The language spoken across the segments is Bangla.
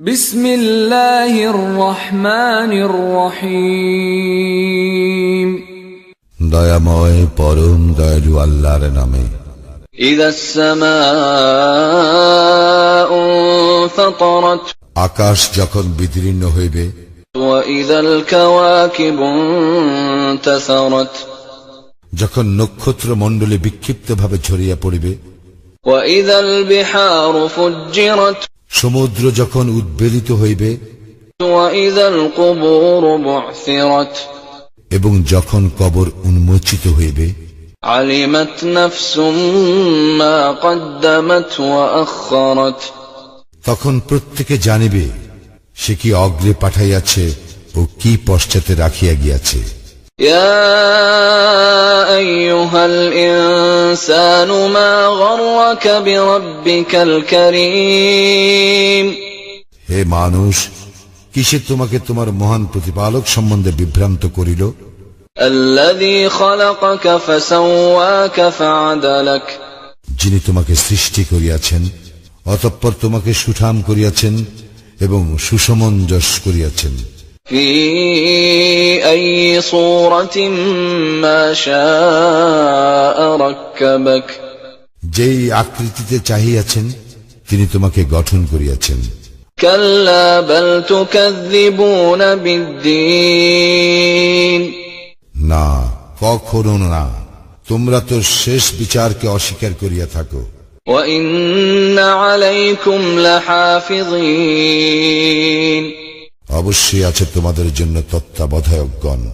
বিসমিল্লাহির রহমানির দয়াময় পরম দয়ালু আকাশ যখন বিদীর্ণ হইবে যখন নক্ষত্র মন্ডলী বিক্ষিপ্ত ভাবে ঝরিয়া পড়িবে সমুদ্র যখন উদ্বেলিত হইবে এবং যখন কবর উন্মোচিত হইবে তখন প্রত্যেকে জানিবে সে কি অগ্রে পাঠাইয়াছে ও কি পশ্চাতে রাখিয়া গিয়াছে। يا أيها الإنسان ما غرك بربك الكريم হে মানুষ কিসে তোমাকে তোমার মহান প্রতিপালক সম্বন্ধে বিভ্রান্ত করিল الذي خلقك فسواك فعدلك যিনি তোমাকে সৃষ্টি করিয়াছেন অতঃপর তোমাকে সুঠাম করিয়াছেন এবং সুসমঞ্জস করিয়াছেন في أي صورة ما شاء ركبك যেই আকৃতিতে চাহিয়াছেন তিনি তোমাকে গঠন করিয়াছেন كلا بل تكذبون بالدين না কখনো না তোমরা তো শেষ বিচারকে অস্বীকার করিয়া থাকো وإن عليكم لحافظين অবশ্যই আছে তোমাদের জন্য তত্ত্বাবধায়কগণ।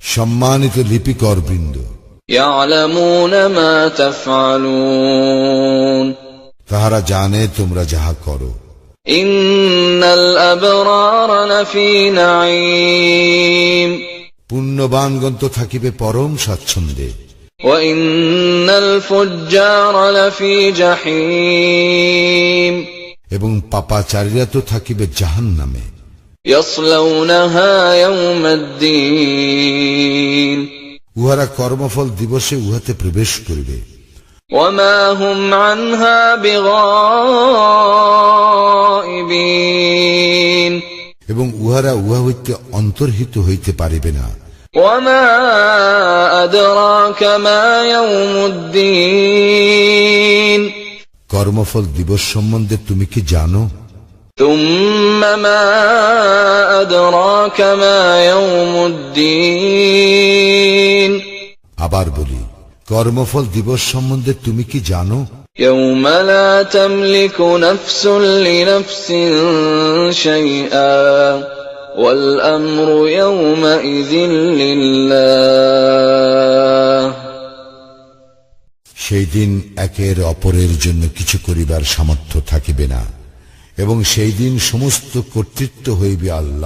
সম্মানিত লিপিকর বৃন্দ তাহারা জানে তোমরা যাহা করো। পুণ্যবানগণ তো থাকিবে পরম স্বাচ্ছন্দ্যে। এবং পাপাচারীরা তো থাকিবে জাহান নামে উহারা কর্মফল দিবসে উহাতে প্রবেশ করিবে। এবং উহারা উহা হইতে অন্তর্হিত হইতে পারিবে না। وما أدراك ما يوم الدين কর্মফল দিবস সম্বন্ধে তুমি কি জানো ثم ما أدراك ما يوم الدين আবার বলি কর্মফল দিবস সম্বন্ধে তুমি কি জানো يوم لا تملك نفس لنفس شيئا والأمر يومئذ لله সেই দিন একের অপরের জন্য কিছু করিবার সামর্থ্য থাকিবে না এবং সেই দিন সমস্ত কর্তৃত্ব হইবে আল্লাহ